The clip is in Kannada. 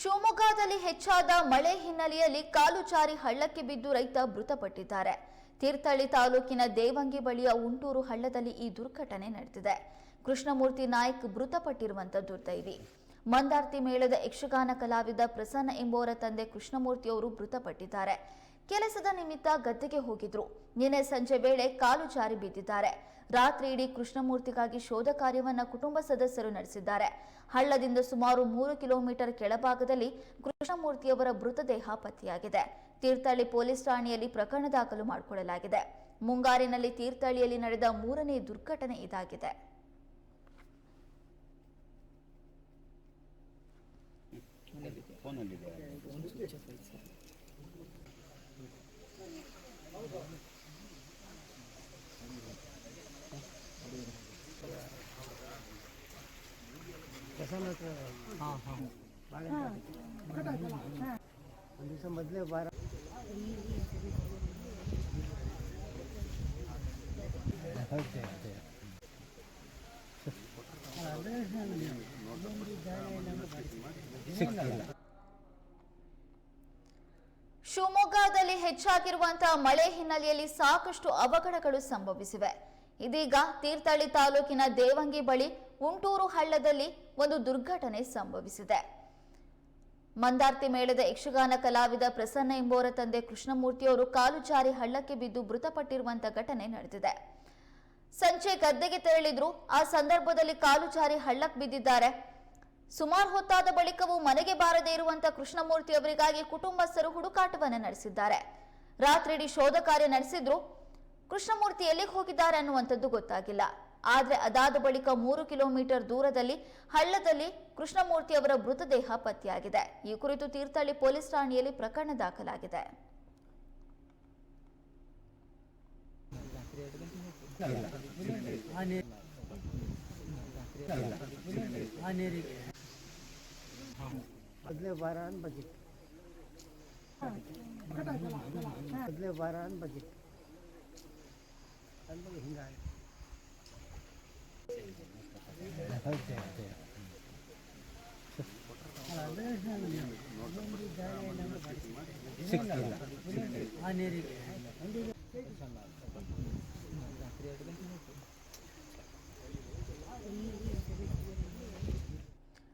ಶಿವಮೊಗ್ಗದಲ್ಲಿ ಹೆಚ್ಚಾದ ಮಳೆ ಹಿನ್ನೆಲೆಯಲ್ಲಿ ಕಾಲು ಚಾರಿ ಹಳ್ಳಕ್ಕೆ ಬಿದ್ದು ರೈತ ಮೃತಪಟ್ಟಿದ್ದಾರೆ. ತೀರ್ಥಹಳ್ಳಿ ತಾಲೂಕಿನ ದೇವಂಗಿ ಬಳಿಯ ಉಂಟೂರು ಹಳ್ಳದಲ್ಲಿ ಈ ದುರ್ಘಟನೆ ನಡೆದಿದೆ. ಕೃಷ್ಣಮೂರ್ತಿ ನಾಯ್ಕ್ ಮೃತಪಟ್ಟಿರುವಂತ ದುರ್ದೈವಿ. ಮಂದಾರ್ತಿ ಮೇಳದ ಯಕ್ಷಗಾನ ಕಲಾವಿದ ಪ್ರಸನ್ನ ಎಂಬುವರ ತಂದೆ ಕೃಷ್ಣಮೂರ್ತಿಯವರು ಮೃತಪಟ್ಟಿದ್ದಾರೆ. ಕೆಲಸದ ನಿಮಿತ್ತ ಗದ್ದೆಗೆ ಹೋಗಿದ್ರು. ನಿನ್ನೆ ಸಂಜೆ ವೇಳೆ ಕಾಲು ಜಾರಿ ಬಿದ್ದಿದ್ದಾರೆ. ರಾತ್ರಿ ಇಡೀ ಕೃಷ್ಣಮೂರ್ತಿಗಾಗಿ ಶೋಧ ಕಾರ್ಯವನ್ನು ಕುಟುಂಬ ಸದಸ್ಯರು ನಡೆಸಿದ್ದಾರೆ. ಹಳ್ಳದಿಂದ ಸುಮಾರು ಮೂರು ಕಿಲೋಮೀಟರ್ ಕೆಳಭಾಗದಲ್ಲಿ ಕೃಷ್ಣಮೂರ್ತಿಯವರ ಮೃತದೇಹ ಪತ್ತೆಯಾಗಿದೆ. ತೀರ್ಥಹಳ್ಳಿ ಪೊಲೀಸ್ ಠಾಣೆಯಲ್ಲಿ ಪ್ರಕರಣ ದಾಖಲು ಮಾಡಿಕೊಳ್ಳಲಾಗಿದೆ. ಮುಂಗಾರಿನಲ್ಲಿ ತೀರ್ಥಹಳ್ಳಿಯಲ್ಲಿ ನಡೆದ ಮೂರನೇ ದುರ್ಘಟನೆ ಇದಾಗಿದೆ. ಒಂದು ದಿವಸ ಮೊದಲೇ ಬಾರ ಶಿವಮೊಗ್ಗದಲ್ಲಿ ಹೆಚ್ಚಾಗಿರುವಂತಹ ಮಳೆ ಹಿನ್ನೆಲೆಯಲ್ಲಿ ಸಾಕಷ್ಟು ಅವಘಡಗಳು ಸಂಭವಿಸಿವೆ. ಇದೀಗ ತೀರ್ಥಹಳ್ಳಿ ತಾಲೂಕಿನ ದೇವಂಗಿ ಬಳಿ ಉಂಟೂರು ಹಳ್ಳದಲ್ಲಿ ಒಂದು ದುರ್ಘಟನೆ ಸಂಭವಿಸಿದೆ. ಮಂದಾರ್ತಿ ಮೇಳದ ಯಕ್ಷಗಾನ ಕಲಾವಿದ ಪ್ರಸನ್ನ ಎಂಬುವರ ತಂದೆ ಕೃಷ್ಣಮೂರ್ತಿಯವರು ಕಾಲು ಜಾರಿ ಹಳ್ಳಕ್ಕೆ ಬಿದ್ದು ಮೃತಪಟ್ಟಿರುವಂತ ಘಟನೆ ನಡೆದಿದೆ. ಸಂಜೆ ಗದ್ದೆಗೆ ತೆರಳಿದ್ರು. ಆ ಸಂದರ್ಭದಲ್ಲಿ ಕಾಲು ಜಾರಿ ಹಳ್ಳಕ್ಕೆ ಬಿದ್ದಿದ್ದಾರೆ. ಸುಮಾರು ಹೊತ್ತಾದ ಬಳಿಕವೂ ಮನೆಗೆ ಬಾರದೇ ಇರುವಂತ ಕೃಷ್ಣಮೂರ್ತಿ ಅವರಿಗಾಗಿ ಕುಟುಂಬಸ್ಥರು ಹುಡುಕಾಟವನ್ನು ನಡೆಸಿದ್ದಾರೆ. ರಾತ್ರಿಡಿ ಶೋಧ ಕಾರ್ಯ ನಡೆಸಿದ್ರು. ಕೃಷ್ಣಮೂರ್ತಿ ಎಲ್ಲಿಗೆ ಹೋಗಿದ್ದಾರೆ ಅನ್ನುವಂಥದ್ದು ಗೊತ್ತಾಗಿಲ್ಲ. ಆದರೆ ಅದಾದ ಬಳಿಕ ಮೂರು ಕಿಲೋಮೀಟರ್ ದೂರದಲ್ಲಿ ಹಳ್ಳದಲ್ಲಿ ಕೃಷ್ಣಮೂರ್ತಿ ಅವರ ಮೃತದೇಹ ಪತ್ತೆಯಾಗಿದೆ. ಈ ಕುರಿತು ತೀರ್ಥಹಳ್ಳಿ ಪೊಲೀಸ್ ಠಾಣೆಯಲ್ಲಿ ಪ್ರಕರಣ ದಾಖಲಾಗಿದೆ. ಆ ಸಿಕ್ಸ್